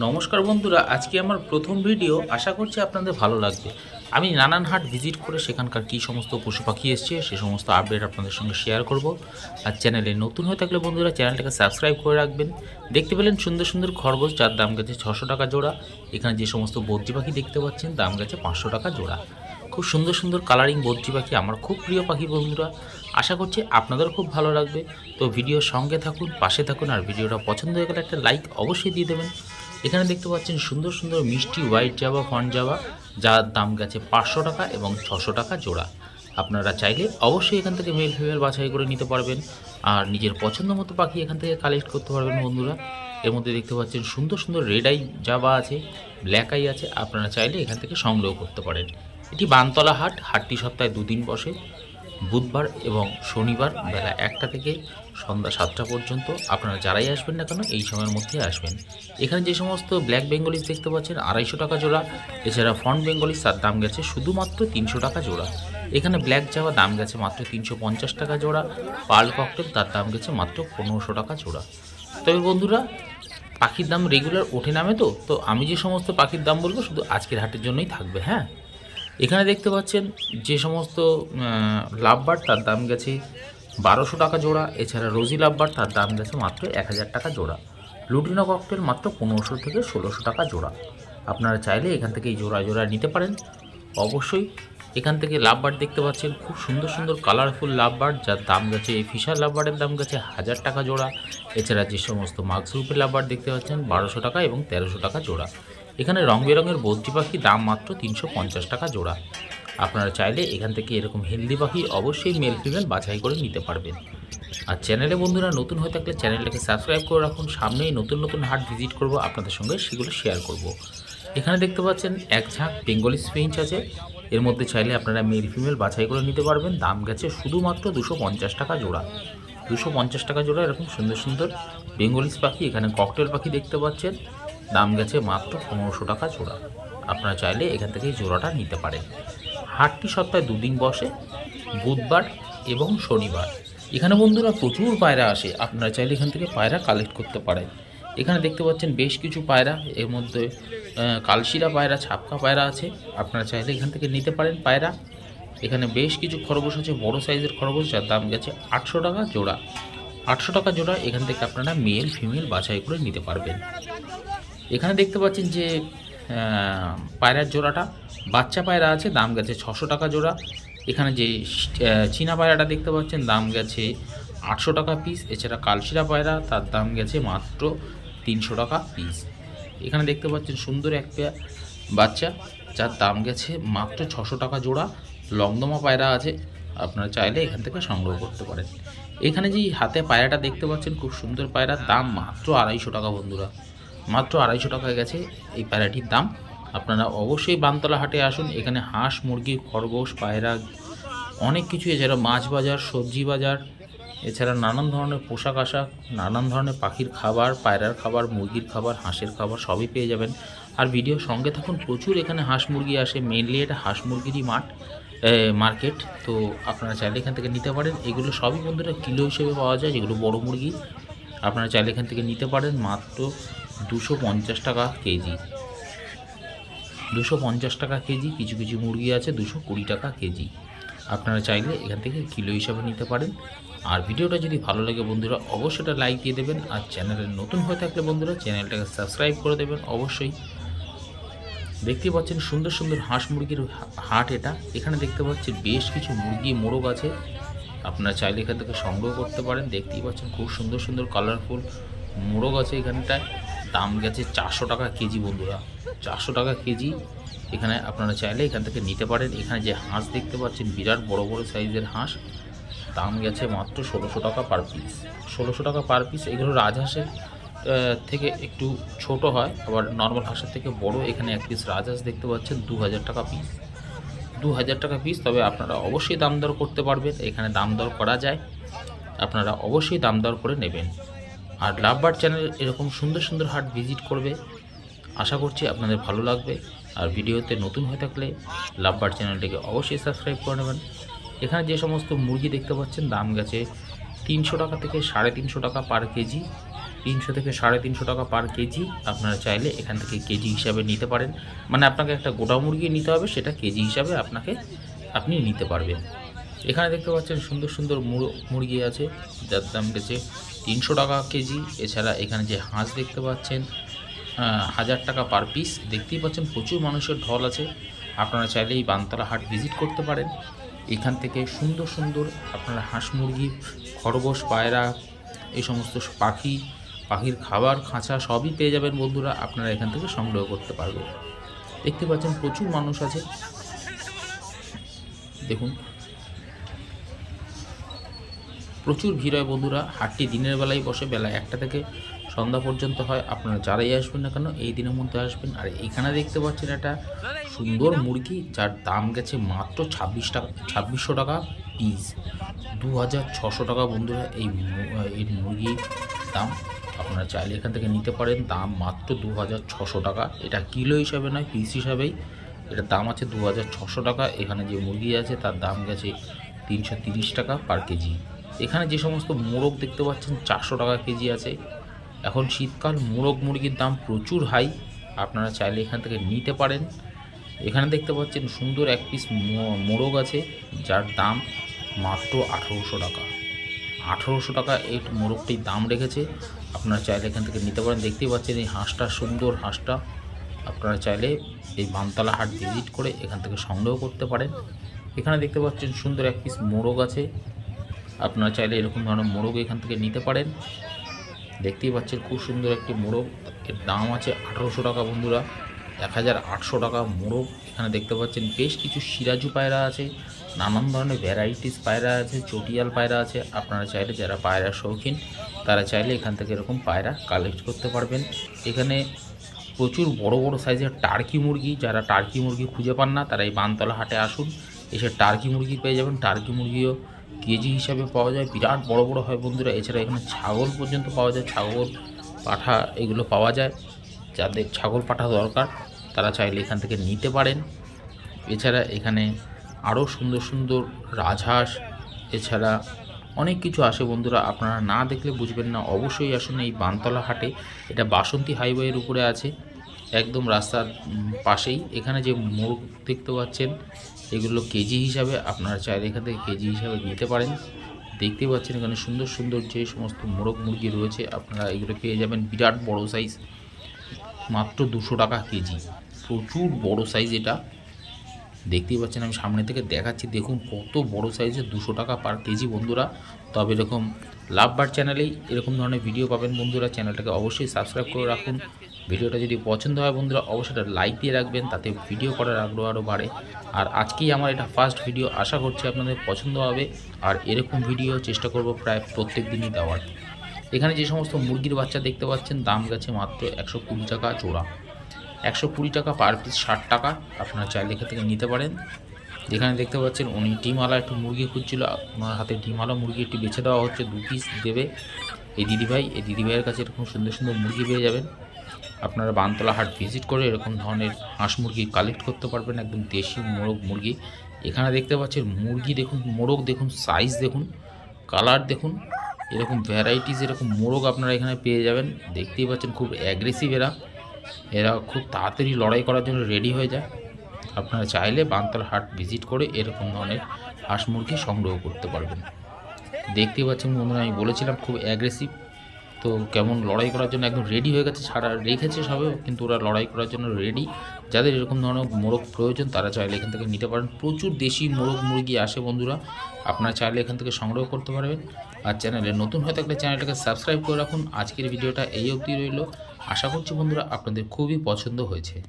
নমস্কার বন্ধুরা, আজকে আমার প্রথম ভিডিও। আশা করছি আপনাদের ভালো লাগবে। আমি নানান হাট ভিজিট করে সেখানকার কী সমস্ত পশু পাখি এসছে, সে সমস্ত আপডেট আপনাদের সঙ্গে শেয়ার করব। আর চ্যানেলে নতুন হয়ে থাকলে বন্ধুরা চ্যানেলটাকে সাবস্ক্রাইব করে রাখবেন। দেখতে পেলেন সুন্দর সুন্দর খরগোশ, যার দাম গেছে ছশো টাকা জোড়া। এখানে যে সমস্ত বদ্রি পাখি দেখতে পাচ্ছেন, দাম গেছে পাঁচশো টাকা জোড়া। খুব সুন্দর সুন্দর কালারিং বদ্রি পাখি আমার খুব প্রিয় পাখি বন্ধুরা। আশা করছি আপনাদেরও খুব ভালো লাগবে। তো ভিডিওর সঙ্গে থাকুন, পাশে থাকুন, আর ভিডিওটা পছন্দ হয়ে গেলে একটা লাইক অবশ্যই দিয়ে দেবেন। এখানে দেখতে পাচ্ছেন সুন্দর সুন্দর মিষ্টি হোয়াইট জাবা ফন জাবা যার দাম গেছে পাঁচশো টাকা এবং ছশো টাকা জোড়া। আপনারা চাইলে অবশ্যই এখান থেকে মেল ফিমেল বাছাই করে নিতে পারবেন। আর নিজের পছন্দ মতো পাখি এখান থেকে কালেক্ট করতে পারবেন বন্ধুরা। এর মধ্যে দেখতে পাচ্ছেন সুন্দর সুন্দর রেড আই জাবা আছে ব্ল্যাক আই আছে। আপনারা চাইলে এখান থেকে সংগ্রহ করতে পারেন। এটি বানতলা হাট, হাটটি সপ্তাহে দুদিন বসে। বুধবার এবং শনিবার বেলা একটা থেকে সন্ধ্যা সাতটা পর্যন্ত আপনারা যারাই আসবেন না কেন, এই সময়ের মধ্যে আসবেন। এখানে যে সমস্ত ব্ল্যাক বেঙ্গলিস দেখতে পাচ্ছেন, আড়াইশো টাকা জোড়া। এছাড়া ফন্ট বেঙ্গলিস তার দাম গেছে শুধুমাত্র তিনশো টাকা জোড়া। এখানে ব্ল্যাক যাওয়া দাম গেছে মাত্র তিনশো পঞ্চাশ টাকা জোড়া। পার্ল ককটেল তার দাম গেছে মাত্র পনেরোশো টাকা জোড়া। তবে বন্ধুরা, পাখির দাম রেগুলার ওঠে নামে তো তো আমি যে সমস্ত পাখির দাম বলব শুধু আজকের হাটের জন্যই থাকবে হ্যাঁ? এখানে দেখতে পাচ্ছেন যে সমস্ত লাভবার তার দাম গেছে বারোশো টাকা জোড়া, এছাড়া রোজি লাভবার তার দাম গেছে মাত্র এক হাজার টাকা জোড়া। লুটিনো ককটেল মাত্র পনেরোশো থেকে ষোলোশো টাকা জোড়া। আপনারা চাইলে এখান থেকে এই জোড়া জোড়া নিতে পারেন। অবশ্যই এখান থেকে লাভবার দেখতে পাচ্ছেন খুব সুন্দর সুন্দর কালারফুল লাভবার, যার দাম গেছে, এই ফিশার লাভবারের দাম গেছে হাজার টাকা জোড়া। এছাড়া যে সমস্ত মার্কসরূপের লাভবার দেখতে পাচ্ছেন বারোশো টাকা এবং তেরোশো টাকা জোড়া। এখানে রং বেরঙের বদ্রি পাখি দাম মাত্র তিনশো পঞ্চাশ টাকা জোড়া। আপনারা চাইলে এখান থেকে এরকম হেলদি পাখি অবশ্যই মেল ফিমেল বাছাই করে নিতে পারবেন। আর চ্যানেলে বন্ধুরা নতুন হয়ে থাকলে চ্যানেলটাকে সাবস্ক্রাইব করে রাখুন, সামনেই নতুন নতুন হাট ভিজিট করব, আপনাদের সঙ্গে সেগুলো শেয়ার করব। এখানে দেখতে পাচ্ছেন এক ঝাঁক বেঙ্গলি স্পেঞ্চ আছে। এর মধ্যে চাইলে আপনারা মেল ফিমেল বাছাই করে নিতে পারবেন। দাম গেছে শুধুমাত্র দুশো পঞ্চাশ টাকা জোড়া। দুশো পঞ্চাশ টাকা জোড়া এরকম সুন্দর সুন্দর বেঙ্গলিস পাখি, এখানে ককটেল পাখি দেখতে পাচ্ছেন। দাম গেছে মাত্র পনেরোশো টাকা জোড়া। আপনারা চাইলে এখান থেকে জোড়াটা নিতে পারেন। হাটটি সপ্তাহে দুদিন বসে, বুধবার এবং শনিবার। এখানে বন্ধুরা প্রচুর পায়রা আসে, আপনারা চাইলে এখান থেকে পায়রা কালেক্ট করতে পারেন। এখানে দেখতে পাচ্ছেন বেশ কিছু পায়রা, এর মধ্যে কালশিরা পায়রা, ছাপকা পায়রা আছে। আপনারা চাইলে এখান থেকে নিতে পারেন পায়রা। এখানে বেশ কিছু খরগোশ আছে, বড় সাইজের খরগোশ, যার দাম গেছে আটশো টাকা জোড়া। আটশো টাকা জোড়া এখান থেকে আপনারা মেল ফিমেল বাছাই করে নিতে পারবেন। এখানে দেখতে পাচ্ছেন যে পায়রার জোড়াটা, বাচ্চা পায়রা আছে, দাম গেছে ছশো টাকা জোড়া। এখানে যে চীনা পায়রাটা দেখতে পাচ্ছেন, দাম গেছে আটশো টাকা পিস এছাড়া কালশিরা পায়রা, তার দাম গেছে মাত্র তিনশো টাকা পিস এখানে দেখতে পাচ্ছেন সুন্দর একটা বাচ্চা, যার দাম গেছে মাত্র ছশো টাকা জোড়া। লংদমা পায়রা আছে, আপনারা চাইলে এখান থেকে সংগ্রহ করতে পারেন। এখানে যে হাতে পায়রাটা দেখতে পাচ্ছেন, খুব সুন্দর পায়রার দাম মাত্র আড়াইশো টাকা বন্ধুরা। মাত্র আড়াইশো টাকায় গেছে এই প্যারাটির দাম। আপনারা অবশ্যই বানতলা হাটে আসুন, এখানে হাঁস, মুরগি, খরগোশ, পায়রা, অনেক কিছু, এছাড়া মাছ বাজার, সবজি বাজার, এছাড়া নানান ধরনের পোশাক আশাক, নানান ধরনের পাখির খাবার, পায়রার খাবার, মুরগির খাবার, হাঁসের খাবার, সবই পেয়ে যাবেন। আর ভিডিও সঙ্গে থাকুন, প্রচুর এখানে হাঁস মুরগি আসে মেনলি এটা হাঁস মুরগিরই মাঠ মার্কেট তো আপনারা চাইলে এখান থেকে নিতে পারেন। এগুলো সবই বন্ধুরা কিলো হিসেবে পাওয়া যায়, যেগুলো বড় মুরগি, আপনারা চাইলে এখান থেকে নিতে পারেন। মাত্র দুশো পঞ্চাশ টাকা কেজি। দুশো পঞ্চাশ টাকা কেজি, কিছু কিছু মুরগি আছে, দুশো কুড়ি টাকা কেজি। আপনারা চাইলে এখান থেকে কিলো হিসাবে নিতে পারেন। আর ভিডিওটা যদি ভালো লাগে বন্ধুরা, অবশ্যই এটা লাইক দিয়ে দেবেন। আর চ্যানেলে নতুন হয়ে থাকলে বন্ধুরা, চ্যানেলটাকে সাবস্ক্রাইব করে দেবেন অবশ্যই। দেখতে পাচ্ছেন সুন্দর সুন্দর হাঁস মুরগির হাট এটা। এখানে দেখতে পাচ্ছেন বেশ কিছু মুরগি, মোরগ আছে। আপনারা চাইলে এখান থেকে সংগ্রহ করতে পারেন। দেখতেই পাচ্ছেন খুব সুন্দর সুন্দর কালারফুল মোরগ আছে এখানটায়। দাম গেছে চারশো টাকা কেজি বন্ধুরা। চারশো টাকা কেজি। এখানে আপনারা চাইলে এখান থেকে নিতে পারেন। এখানে যে হাঁস দেখতে পাচ্ছেন, বিরাট বড় বড় সাইজের হাঁস। দাম গেছে মাত্র ষোলোশো টাকা পার পিস। ষোলোশো টাকা পার পিস। এগুলো রাজহাঁসের থেকে একটু ছোট হয়। আবার নর্মাল হাঁসের থেকে বড়। এখানে এক পিস রাজহাঁস দেখতে পাচ্ছেন দু হাজার টাকা পিস। দু হাজার টাকা পিস। তবে আপনারা অবশ্যই দাম দর করতে পারবেন। এখানে দাম দর করা যায়। আপনারা অবশ্যই দাম দর করে নেবেন। আর লাভবার চ্যানেল এরকম সুন্দর সুন্দর হাট ভিজিট করবে। আশা করছি আপনাদের ভালো লাগবে। আর ভিডিওতে নতুন হয়ে থাকলে লাভবার চ্যানেলটিকে অবশ্যই সাবস্ক্রাইব করে নেবেন। এখানে যে সমস্ত মুরগি দেখতে পাচ্ছেন, দাম গেছে তিনশো টাকা থেকে সাড়ে তিনশো টাকা পার কেজি। তিনশো থেকে সাড়ে তিনশো টাকা পার কেজি। আপনারা চাইলে এখান থেকে কেজি হিসাবে নিতে পারেন। মানে আপনাকে একটা গোটা মুরগি নিতে হবে, সেটা কেজি হিসাবে আপনাকে, আপনি নিতে পারবেন। এখানে দেখতে পাচ্ছেন সুন্দর সুন্দর মুর- মুরগি আছে, যার দাম গেছে তিনশো টাকা কেজি। এছাড়া এখানে যে হাঁস দেখতে পাচ্ছেন হাজার টাকা পার পিস দেখতেই পাচ্ছেন প্রচুর মানুষের ঢল আছে। আপনারা চাইলে এই বানতলা হাট ভিজিট করতে পারেন। এখান থেকে সুন্দর সুন্দর আপনারা হাঁস মুরগি, খরগোশ, পায়রা, এই সমস্ত পাখি, পাখির খাবার, খাঁচা সবই পেয়ে যাবেন বন্ধুরা। আপনারা এখান থেকে সংগ্রহ করতে পারবেন। দেখতে পাচ্ছেন প্রচুর মানুষ আছে। দেখুন। প্রচুর ভিড় হয় বন্ধুরা, হাটটি দিনের বেলায় বসে বেলা একটা থেকে সন্ধ্যা পর্যন্ত হয়। আপনারা যারাই আসবেন না কেন, এই দিনের মধ্যে আসবেন। আর এখানে দেখতে পাচ্ছেন একটা সুন্দর মুরগি, যার দাম গেছে মাত্র ছাব্বিশ টাকা, ছাব্বিশশো টাকা পিস দু হাজার ছশো টাকা বন্ধুরা এই এই মুরগির দাম। আপনারা চাইলে এখান থেকে নিতে পারেন, দাম মাত্র দু হাজার ছশো টাকা। এটা কিলো হিসাবে নয় পিস হিসাবেই। এটার দাম আছে দু হাজার ছশো টাকা। এখানে যে মুরগি আছে, তার দাম গেছে তিনশো তিরিশ টাকা পার কেজি। এখানে যে সমস্ত মোরগ দেখতে পাচ্ছেন, চারশো টাকা কেজি আছে। এখন শীতকাল, মোরগ মুরগির দাম প্রচুর হাই। আপনারা চাইলে এখান থেকে নিতে পারেন। এখানে দেখতে পাচ্ছেন সুন্দর এক পিস মোরগ আছে, যার দাম মাত্র আঠেরোশো টাকা। আঠেরোশো টাকা এই মোরগটির দাম রেখেছে। আপনারা চাইলে এখান থেকে নিতে পারেন। দেখতেই পাচ্ছেন এই হাঁসটা, সুন্দর হাঁসটা। আপনারা চাইলে এই বানতলা হাট ভিজিট করে এখান থেকে সংগ্রহ করতে পারেন। এখানে দেখতে পাচ্ছেন সুন্দর এক পিস মোরগ আছে। আপনারা চাইলে এরকম ধরনের মোরগ এখান থেকে নিতে পারেন। দেখতেই পাচ্ছেন খুব সুন্দর একটি মোরগ। এর দাম আছে আঠারোশো টাকা বন্ধুরা। এক হাজার আটশো টাকা মোরগ। এখানে দেখতে পাচ্ছেন বেশ কিছু সিরাজু পায়রা আছে, নানান ধরনের ভ্যারাইটিস পায়রা আছে, চটিয়াল পায়রা আছে। আপনারা চাইলে যারা পায়রা শৌখিন, তারা চাইলে এখান থেকে এরকম পায়রা কালেক্ট করতে পারবেন। এখানে প্রচুর বড় বড় সাইজের টার্কি মুরগি, যারা টার্কি মুরগি খুঁজে পান না, তারা এই বানতলা হাটে আসুন। এসে টার্কি মুরগি পেয়ে যাবেন। টার্কি মুরগিও কেজি হিসাবে পাওয়া যায়। বিরাট বড় বড় হয় বন্ধুরা। এছাড়া এখানে ছাগল পর্যন্ত পাওয়া যায়। ছাগল পাঠা এগুলো পাওয়া যায়। যাদের ছাগল পাঠা দরকার, তারা চাইলে এখান থেকে নিতে পারেন। এছাড়া এখানে আরও সুন্দর সুন্দর রাজহাঁস, এছাড়া অনেক কিছু আসে বন্ধুরা। আপনারা না দেখলে বুঝবেন না। অবশ্যই আসুন এই বানতলা হাটে। এটা বাসন্তী হাইওয়ের উপরে আছে। একদম রাস্তার পাশেই। এখানে যে মোরগ দেখতে পাচ্ছেন, এগুলো কেজি হিসাবে, আপনারা চাইলে এখান থেকে কেজি হিসাবে নিতে পারেন। দেখতে পাচ্ছেন এখানে সুন্দর সুন্দর যে সমস্ত মোরগ মুরগি রয়েছে, আপনারা এগুলো পেয়ে যাবেন। বিরাট বড় সাইজ মাত্র দুশো টাকা কেজি। প্রচুর বড় সাইজ এটা। দেখতেই পাচ্ছেন, আমি সামনে থেকে দেখাচ্ছি। দেখুন কত বড় সাইজের দুশো টাকা পার কেজি বন্ধুরা। তবে এরকম লাভবার চ্যানেলেই এরকম ধরনের ভিডিও পাবেন বন্ধুরা। চ্যানেলটাকে অবশ্যই সাবস্ক্রাইব করে রাখুন। ভিডিওটা যদি পছন্দ হয় বন্ধুরা, অবশ্যই একটা লাইক দিয়ে রাখবেন, তাতে ভিডিও করার আগ্রহ আরও বাড়ে। আর আজকেই আমার এটা ফার্স্ট ভিডিও আশা করছি আপনাদের পছন্দ হবে। আর এরকম ভিডিও চেষ্টা করব প্রায় প্রত্যেক দিনই দেওয়ার। এখানে যে সমস্ত মুরগির বাচ্চা দেখতে পাচ্ছেন, দাম গেছে মাত্র একশো কুড়ি টাকা জোড়া। একশো কুড়ি টাকা পার পিস ষাট টাকা, আপনারা চাইলে এখান থেকে নিতে পারেন। যেখানে দেখতে পাচ্ছেন, উনি ডিমওয়ালা একটু মুরগি খুঁজছিল, ওনার হাতে ডিমওয়ালা মুরগি একটু বেছে দেওয়া হচ্ছে, দু পিস দেবে। এই দিদিভাই, এই দিদিভাইয়ের কাছে এরকম সুন্দর সুন্দর মুরগি পেয়ে যাবেন। আপনারা বানতলা হাট ভিজিট করে এরকম ধরনের হাঁস মুরগি কালেক্ট করতে পারবেন, একদম দেশি মোরগ মুরগি। এখানে দেখতে পাচ্ছেন মুরগি দেখুন, মোরগ দেখুন সাইজ দেখুন কালার দেখুন, এরকম ভ্যারাইটিস এরকম মোরগ আপনারা এখানে পেয়ে যাবেন। দেখতেই পাচ্ছেন খুব অ্যাগ্রেসিভ এরা। এরা খুব তাড়াতাড়ি লড়াই করার জন্য রেডি হয়ে যায়। আপনারা চাইলে বানতলা হাট ভিজিট করে এরকম ধরনের হাঁস মুরগি সংগ্রহ করতে পারবেন। দেখতেই পাচ্ছেন বন্ধুরা, আমি বলেছিলাম খুব অ্যাগ্রেসিভ তো কেমন লড়াই করার জন্য একদম রেডি হয়ে গেছে ছাড়া রেখেছে সবে, কিন্তু ওরা লড়াই করার জন্য রেডি যাদের এরকম ধরনের মোরগ প্রয়োজন, তারা চাইলে এখান থেকে নিতে পারেন। প্রচুর দেশি মোরগ মুরগি আসে বন্ধুরা, আপনারা চাইলে এখান থেকে সংগ্রহ করতে পারবেন। আর চ্যানেলে নতুন হয়ে থাকলে চ্যানেলটাকে সাবস্ক্রাইব করে রাখুন। আজকের ভিডিওটা এই অবধি রইল। আশা করছি বন্ধুরা আপনাদের খুবই পছন্দ হয়েছে।